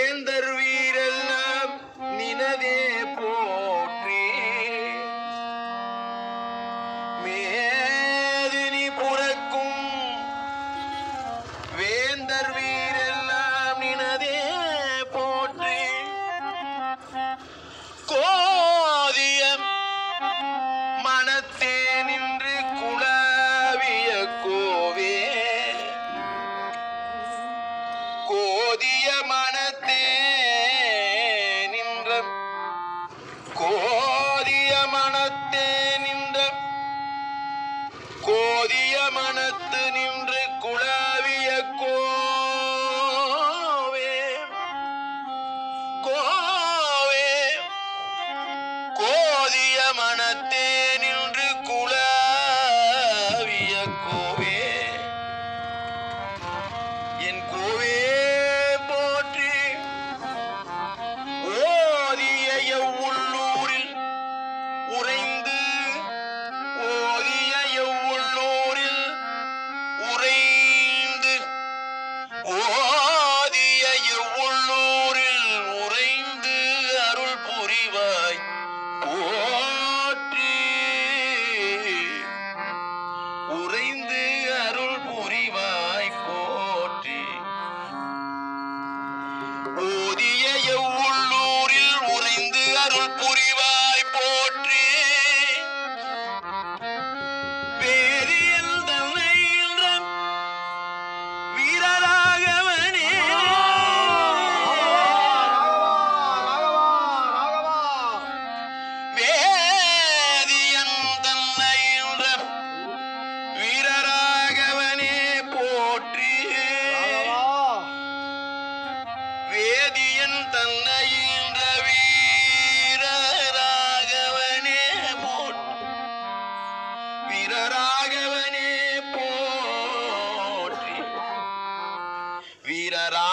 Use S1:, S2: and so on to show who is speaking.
S1: வேந்தர் வீரெல்லாம் நினதே போற்றி. மேதினி புறக்கும் வேந்தர் வீரெல்லாம் கோவே. என் கோவே போற்றி. ஓதிய எவ்வுள்ளூரில் உறைந்து. ஓதிய எவ்வுள்ளூரில் உறைந்து. ஓ புரிவாய் போற்றி. வேதியல் தன்னை வீரராகவனே. வேதியன் தன்னை வீரராகவனே போற்றி. வேதியன் தன்னை வீரரா